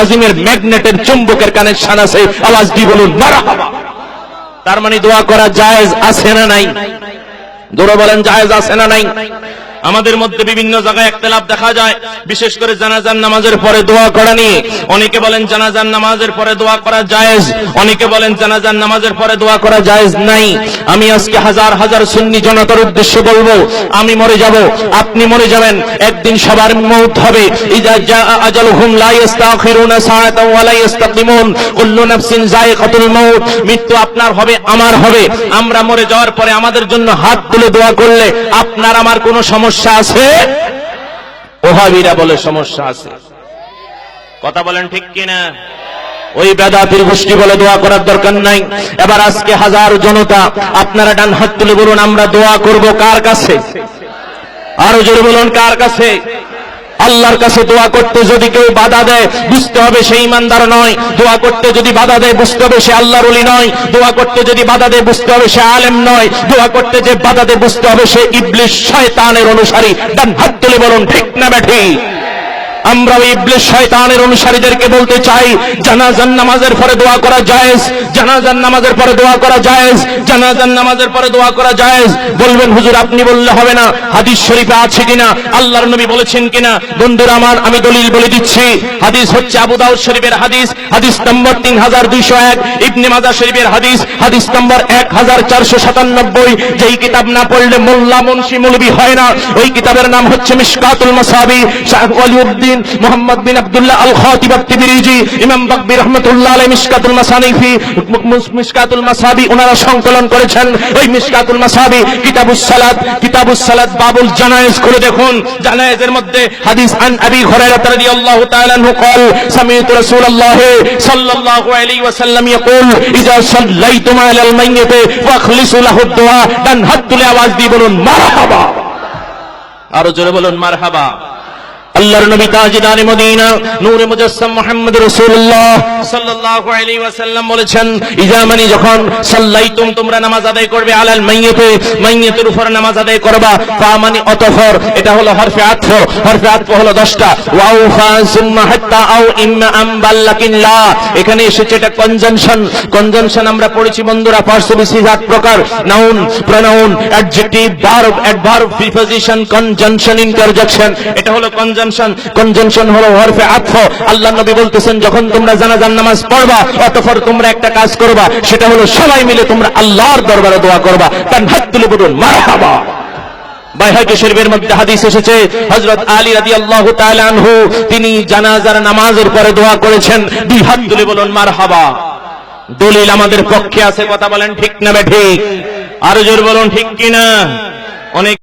আজিমের ম্যাগনেটের চুম্বকের কানেকশন আছে, আওয়াজ দিয়ে বলুন তার মানে দোয়া করা জায়েজ আছে না নাই? দোড়া বলেন, জায়েজ আছে না নাই? আমাদের মধ্যে বিভিন্ন জায়গায় একতলাপ দেখা যায়। বিশেষ করে জানাজার নামাজের পরে দোয়া করা নিয়ে। অনেকে বলেন জানাজার নামাজের পরে দোয়া করা জায়েজ। অনেকে বলেন জানাজার নামাজের পরে দোয়া করা জায়েজ নাই। আমি আজকে হাজার হাজার সুন্নি জনতার উদ্দেশ্যে বলব, আমি মরে যাব, আপনি মরে যাবেন, একদিন সবার মৌত হবে। ইজা জা আজালুহুম লা ইস্তাখিরুনা সাআতাও ওয়া লা ইস্তাকিমুন। কুল্লু নাফসিন যায়িকাতুল মাউত। মৃত্যু আপনার হবে, আমার হবে। আমরা মরে যাওয়ার পরে আমাদের জন্য হাত তুলে দোয়া করলে আপনার আমার কোনো সমস্যা আছে? ওহাবিরা বলে সমস্যা আছে। কথা বলেন ঠিক কিনা? ওই বেদাতির গোষ্ঠী বলে দোয়া করার দরকার নাই। এবার আজকে হাজার জনতা, আপনারা ডান হাত তুলে বলুন, আমরা দোয়া করব কার কাছে? আরও জোরে বলুন, কার কাছে? আল্লাহর কাছে দোয়া করতে যদি কেউ বাধা দেয়, বুঝতে হবে সে ইমানদার নয়। দোয়া করতে যদি বাধা দেয়, বুঝতে হবে সে আল্লাহর অলি নয়। দোয়া করতে যদি বাধা দেয়, বুঝতে হবে সে আলেম নয়। দোয়া করতে যে বাধা দেয়, বুঝতে হবে সে ইবলিশ শয়তানের অনুসারী। ডান হাত তুলে বলুন, ঠিক না ব্যাঠি? আমরা ওই ইবলিশ শয়তানের অনুসারীদেরকে বলতে চাই জানাজান নামাজের পরে দোয়া করা জায়েজ জানাজান নামাজের পরে দোয়া করা জায়েজ জানাজান নামাজের পরে দোয়া করা জায়েজ। বলবেন, হুজুর, আপনি বললে হবে না, হাদিস শরীফে আছে কিনা, আল্লাহর নবী বলেছেন কিনা? বন্ধুরা আমার, আমি দলিল বলে দিচ্ছি, হাদিস হচ্ছে আবু দাউদ শরীফের হাদিস হাদিস নম্বর তিন হাজার দুইশো এক, ইবনে মাজা শরীফের হাদিস হাদিস নম্বর এক হাজার চারশো সাতানব্বই। যেই কিতাব না পড়লে মোল্লা মুন্সি মৌলবি হয় না, ওই কিতাবের নাম হচ্ছে মিশকাতুল মাসাবি, শাহ ওয়ালিউদ্দিন মোহাম্মদ বিন আব্দুল্লাহ আল খাতিব আত-তিবরিজি ইমাম বাকবি রাহমাতুল্লাহ আলাইহি মিশকাতুল মাসানিফি মিশকাতুল মাসাবি ওনারা সংকলন করেছেন ওই মিশকাতুল মাসাবি কিতাবুস সালাত কিতাবুস সালাত বাবুল জানায়েজ খুলে দেখুন জানায়েজের মধ্যে হাদিস আন আবি হুরায়রা রাদিয়াল্লাহু তাআলা আনহু قال سمعت رسول الله صلى الله عليه وسلم يقول اذا صليتم على الميت فاخلصوا له الدعاء ডান হাত তুলে আওয়াজ দিয়ে বলুন মারহাবা আরো জোরে বলুন মারহাবা আল্লাহর নবী তাজদার মদিনা, নূরে মুজাসসাম মুহাম্মদ রাসূলুল্লাহ সাল্লাল্লাহু আলাইহি ওয়াসাল্লাম বলেছেন ইজা মানি যখন সাল্লাইতুম তোমরা নামাজ আদায় করবে আলাল মাইয়িতে, মাইয়িতের উপর নামাজ আদায় করবা, ফা মানি অতঃপর, এটা হলো হরফে আতফ হরফে আতফ হলো 10টা ওয়াও ফা সুম্মা হাত্তা আও ইম্মা আম বাল্লাকিন লা এখানে এসেছে এটা কনজাংশন কনজাংশন আমরা পড়েছি বন্ধুরা বিসিস আট প্রকার noun pronoun adjective verb adverb preposition conjunction interjection এটা হলো কনজাংশন কনজাংশন হলো হরফে আতফ। আল্লাহ নবী বলতেছেন, যখন তোমরা জানাজান নামাজ পড়বা, অতঃপর তোমরা একটা কাজ করবা, সেটা হলো সবাই মিলে তোমরা আল্লাহর দরবারে দোয়া করবা। তার হাত তুলে বলুন মারহাবা তিনি জানাজার নামাজের পরে দোয়া করেছেন দুই হাত তুলে বলুন দলিল আমাদের পক্ষে আছে, কথা বলেন ঠিক না ঠিক? আরও জোর বলুন, ঠিক কিনা? অনেক